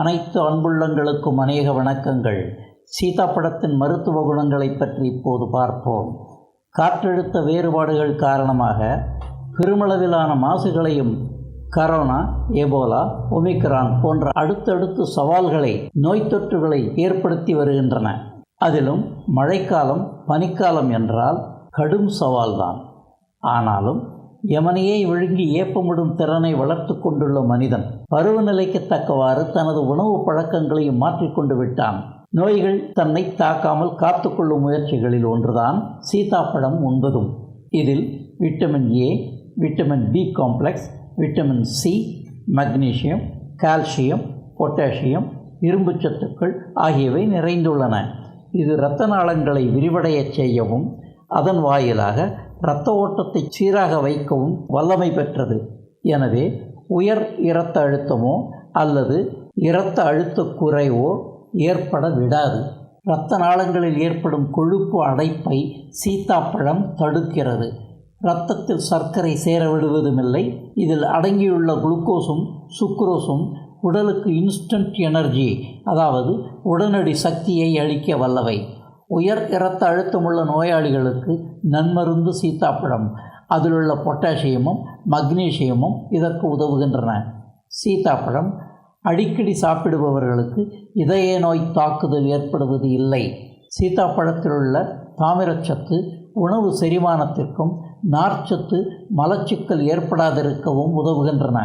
அனைத்து அன்புள்ளங்களுக்கும் அநேக வணக்கங்கள். சீதாப்பழத்தின் மருத்துவ குணங்களை பற்றி இப்போது பார்ப்போம். காற்றழுத்த வேறுபாடுகள் காரணமாக பெருமளவிலான மாசுகளையும் கரோனா எபோலா ஒமிக்ரான் போன்ற அடுத்தடுத்து சவால்களை நோய் தொற்றுகளை ஏற்படுத்தி வருகின்றன. அதிலும் மழைக்காலம் பனிக்காலம் என்றால் கடும் சவால்தான். ஆனாலும் யமனையே விழுங்கி ஏப்பமிடும் திறனை வளர்த்து கொண்டுள்ள மனிதன். பருவநிலைக்கு தக்கவாறு தனது உணவு பழக்கங்களையும் மாற்றிக்கொண்டு விட்டான். நோய்கள் தன்னை தாக்காமல் காத்துக்கொள்ளும் முயற்சிகளில் ஒன்றுதான் சீதாப்பழம் உண்பதும். இதில் vitamin A vitamin B complex vitamin C magnesium calcium potassium இரும்புச்சத்துக்கள் ஆகியவை நிறைந்துள்ளன. இது இரத்த நாளங்களை விரிவடையச் செய்யவும் அதன் வாயிலாக இரத்த ஓட்டத்தை சீராக வைக்கவும் வல்லமை பெற்றது. எனவே உயர் இரத்த அழுத்தமோ அல்லது இரத்த அழுத்த குறைவோ ஏற்பட விடாது. இரத்த நாளங்களில் ஏற்படும் கொழுப்பு அடைப்பை சீத்தாப்பழம் தடுக்கிறது. இரத்தத்தில் சர்க்கரை சேர விடுவதுமில்லை. இதில் அடங்கியுள்ள குளுக்கோஸும் சுக்ரோஸும் உடலுக்கு இன்ஸ்டன்ட் எனர்ஜி அதாவது உடனடி சக்தியை அளிக்க வல்லவை. உயர் இரத்த அழுத்தமுள்ள நோயாளிகளுக்கு நன்மருந்து சீத்தாப்பழம். அதிலுள்ள பொட்டாசியமும் மக்னீசியமும் இதற்கு உதவுகின்றன. சீத்தாப்பழம் அடிக்கடி சாப்பிடுபவர்களுக்கு இதய நோய் தாக்குதல் ஏற்படுவது இல்லை. சீத்தாப்பழத்தில் உள்ள தாமிரச்சத்து உணவு செரிமானத்திற்கும் நார்ச்சத்து மலச்சிக்கல் ஏற்படாதிருக்கவும் உதவுகின்றன.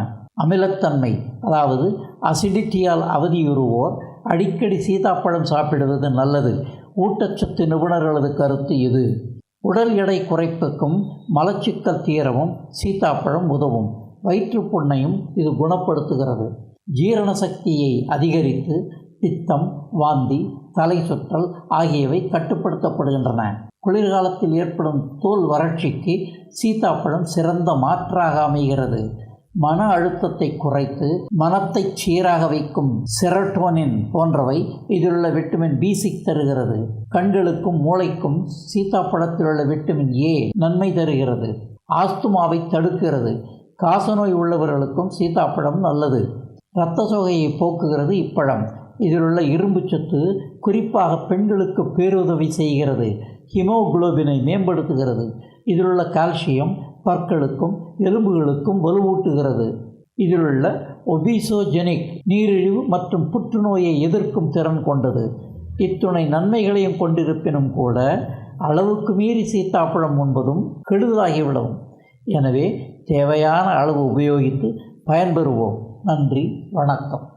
அமிலத்தன்மை அதாவது அசிடிட்டியால் அவதியுறுவோர் அடிக்கடி சீதாப்பழம் சாப்பிடுவது நல்லது. ஊட்டச்சத்து நிபுணர்களது கருத்து இது. உடல் எடை குறைப்புக்கும் மலச்சிக்கல் தீரவும் சீதாப்பழம் உதவும். வயிற்றுப்புண்ணையும் இது குணப்படுத்துகிறது. ஜீரண சக்தியை அதிகரித்து பித்தம் வாந்தி தலை சுற்றல் ஆகியவை கட்டுப்படுத்தப்படுகின்றன. குளிர்காலத்தில் ஏற்படும் தோல் வறட்சிக்கு சீதாப்பழம் சிறந்த மாற்றாக அமைகிறது. மன அழுத்தத்தை குறைத்து மனத்தை சீராக வைக்கும் செரட்டோனின் போன்றவை இதிலுள்ள விட்டமின் பி சிக் தருகிறது. கண்களுக்கும் மூளைக்கும் சீத்தாப்பழத்தில் உள்ள விட்டமின் ஏ நன்மை தருகிறது. ஆஸ்துமாவை தடுக்கிறது. காசநோய் உள்ளவர்களுக்கும் சீத்தாப்பழம் நல்லது. இரத்த சோகையை போக்குகிறது இப்பழம். இதிலுள்ள இரும்புச்சத்து குறிப்பாக பெண்களுக்கு பேருதவி செய்கிறது. ஹிமோகுளோபினை மேம்படுத்துகிறது. இதிலுள்ள கால்சியம் பற்களுக்கும் எலும்புகளுக்கும் வலுவூட்டுகிறது. இதிலுள்ள ஒபிசோஜெனிக் நீரிழிவு மற்றும் புற்றுநோயை எதிர்க்கும் திறன் கொண்டது. இத்துணை நன்மைகளையும் கொண்டிருப்பினும் கூட அளவுக்கு மீறி சீத்தாப்பழம் உண்பதும் கெடுதலாகிவிடும். எனவே தேவையான அளவு உபயோகித்து பயன்பெறுவோம். நன்றி வணக்கம்.